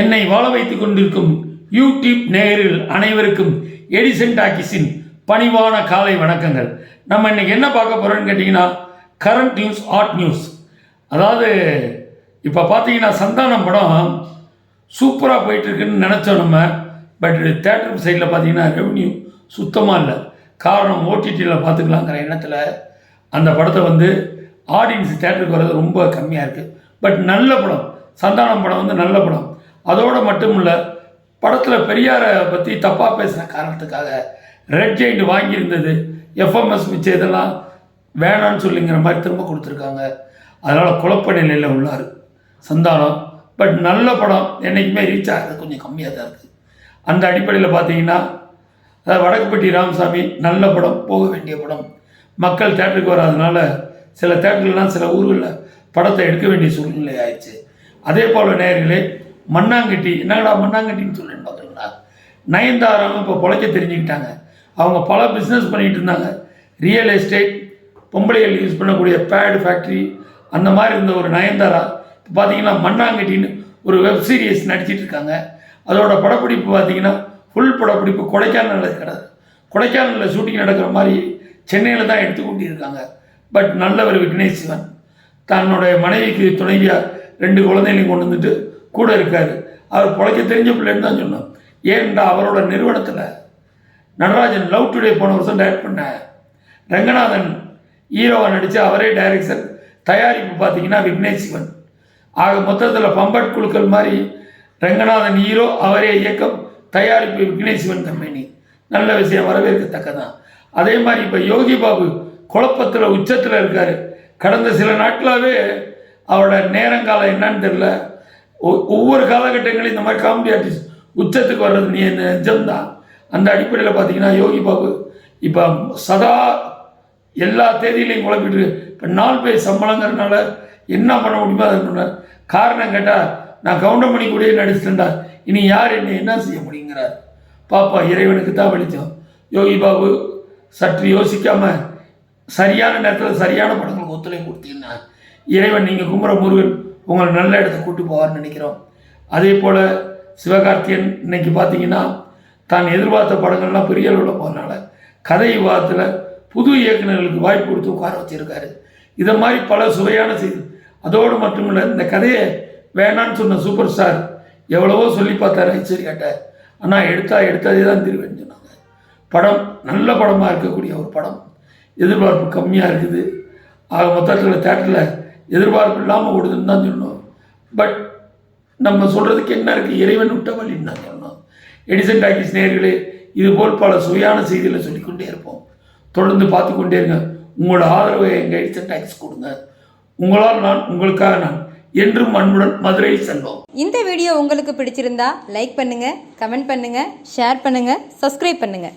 என்னை வாழ வைத்துக் கொண்டிருக்கும் யூடியூப் நேரில் அனைவருக்கும் எடிசன் டாக்கிஸின் பணிவான காலை வணக்கங்கள். நம்ம இன்னைக்கு என்ன பார்க்க போறோம்னு கேட்டிங்கன்னா கரண்ட் நியூஸ் ஆர்ட் நியூஸ் அதாவது இப்போ பார்த்தீங்கன்னா சந்தானம் படம் சூப்பராக போயிட்டுருக்குன்னு நினச்சோம் நம்ம பட் தேட்டர் சைடில் பார்த்தீங்கன்னா ரெவன்யூ சுத்தமாக இல்லை. காரணம் ஓடிடியில் பார்த்துக்கலாங்கிற எண்ணத்தில் அந்த படத்தை வந்து ஆடியன்ஸ் தேட்டருக்கு வர்றது ரொம்ப கம்மியாக இருக்குது பட் நல்ல படம் சந்தானம் படம் வந்து நல்ல படம். அதோடு மட்டும் இல்லை படத்தில் பெரியாரை பற்றி தப்பாக பேசின காரணத்துக்காக ரெட் ஜெயிண்ட் வாங்கியிருந்தது எஃப்எம்எஸ் மிச்சம் இதெல்லாம் வேணான்னு சொல்லிங்கிற மாதிரி திரும்ப கொடுத்துருக்காங்க. அதனால் குழப்ப நிலையில் உள்ளார். சந்தானம் பட் நல்ல படம் என்றைக்குமே ரீச் ஆகிறது கொஞ்சம் கம்மியாக தான் இருக்குது அந்த அடிப்படையில் பார்த்தீங்கன்னா வடக்குப்பட்டி ராமசாமி நல்ல படம் போக வேண்டிய படம். மக்கள் தேட்டருக்கு வராதனால சில தேட்டர்லாம் சில ஊர்களில் படத்தை எடுக்க வேண்டிய சூழ்நிலை ஆயிடுச்சு. அதே போல் நேர்களே மண்ணாங்கட்டி என்னடா மண்ணாங்கட்டின்னு சொல்லுன்னு பார்க்குறீங்களா நயன்தாராவும் இப்போ பொழைக்க தெரிஞ்சுக்கிட்டாங்க. அவங்க பல பிஸ்னஸ் பண்ணிகிட்டு இருந்தாங்க. ரியல் எஸ்டேட் பொம்பளைகள் யூஸ் பண்ணக்கூடிய பேடு ஃபேக்ட்ரி அந்த மாதிரி இருந்த ஒரு நயன்தாரா இப்போ பார்த்தீங்கன்னா மண்ணாங்கட்டின்னு ஒரு வெப் சீரிஸ் நடிச்சிட்டு இருக்காங்க. அதோட படப்பிடிப்பு பார்த்தீங்கன்னா ஃபுல் படப்பிடிப்பு கொடைக்கானலில் கிடையாது. கொடைக்கானலில் ஷூட்டிங் நடக்கிற மாதிரி சென்னையில் தான் எடுத்து கொண்டிருக்காங்க. பட் நல்லவர் விக்னேஷ் சிவன் தன்னுடைய மனைவிக்கு துணைவியாக ரெண்டு குழந்தைகளையும் கொண்டு வந்துட்டு கூட இருக்கார். அவர் பிழைக்க தெரிஞ்ச பிள்ளைன்னு தான் சொன்னோம். ஏன்டா அவரோட நிறுவனத்தில் நடராஜன் லவ் டுடே போன வருஷம் டைரக்ட் பண்ண. ரங்கநாதன் ஹீரோவை நடித்து அவரே டைரக்ஷன் தயாரிப்பு பார்த்தீங்கன்னா விக்னேஷ் சிவன் ஆக மொத்தத்தில் பம்பட் குழுக்கள் மாதிரி ரங்கநாதன் ஹீரோ அவரே இயக்கம் தயாரிப்பு விக்னேஸ்வன் கம்பெனி. நல்ல விஷயம் வரவேற்கத்தக்கதான் அதே மாதிரி இப்போ யோகி பாபு குழப்பத்தில் உச்சத்தில் இருக்கார். கடந்த சில நாட்களாகவே அவரோட நேரங்காலம் என்னன்னு தெரில ஒ- ஒவ்வொரு காலகட்டங்களையும் இந்த மாதிரி காமெடி ஆர்டிஸ்ட் உச்சத்துக்கு வர்றது நீ நிஜம்தான் அந்த அடிப்படையில் பார்த்தீங்கன்னா யோகி பாபு இப்போ சதா எல்லா தேதியிலையும் குழப்பிட்டு இப்போ நாலு பேர் சம்பளங்கிறதுனால என்ன பண்ண முடியுமோ அதை பண்ண காரணம் கேட்டால் நான் கவுண்டமணி கூடயே நடிச்சிட்டேன்டா இனி யார் என்ன என்ன செய்ய முடியுங்கிறார். பாப்பா இறைவனுக்கு தான் வெளிச்சம். யோகி பாபு சற்று யோசிக்காம சரியான நேரத்தில் சரியான படங்களுக்கு ஒத்துழைப்பு கொடுத்தீங்கன்னா இறைவன் நீங்கள் கும்புற முருகன் உங்களை நல்ல இடத்துக்கு கூட்டு போவார்னு நினைக்கிறோம். அதே போல் சிவகார்த்தியன் இன்னைக்கு பார்த்தீங்கன்னா தான் எதிர்பார்த்த படங்கள்லாம் பெரிய அளவில் போகிறனால கதை விவாதத்தில் புது இயக்குநர்களுக்கு வாய்ப்பு கொடுத்து உட்கார வச்சிருக்காரு. இதை மாதிரி பல சுவையான செய்தி. அதோடு மட்டுமில்லை இந்த கதையை வேணான்னு சொன்ன சூப்பர் ஸ்டார் எவ்வளவோ சொல்லி பார்த்தாரு ஐஸ்வர்யாட்ட ஆனால் எடுத்தா எடுத்ததே தான் திருவேன்னு சொன்னாங்க. படம் நல்ல படமாக இருக்கக்கூடிய ஒரு படம். எதிர்பார்ப்பு கம்மியாக இருக்குது. ஆக மொத்தத்தில் தேட்டரில் எதிர்பார்ப்பு இல்லாமல் ஓடுதுன்னு தான் சொன்னோம். பட் நம்ம சொல்கிறதுக்கு என்ன இருக்குது இறைவன் விட்ட வழின்னு தான் சொன்னோம். எடிசன் டாக்கிஸ் நேர்களே இதுபோல் பல சுவையான செய்திகளை சொல்லிக்கொண்டே இருப்போம். தொடர்ந்து பார்த்து கொண்டே இருங்க. உங்களோட ஆதரவை எங்கள் எடிசன் டாக்கிஸ் கொடுங்க. உங்களால் நான் உங்களுக்காக நான் என்றும் அன்புடன் மதுரை செல்வோம். இந்த வீடியோ உங்களுக்கு பிடிச்சிருந்தா லைக் பண்ணுங்க கமெண்ட் பண்ணுங்க ஷேர் பண்ணுங்க சப்ஸ்கிரைப் பண்ணுங்க.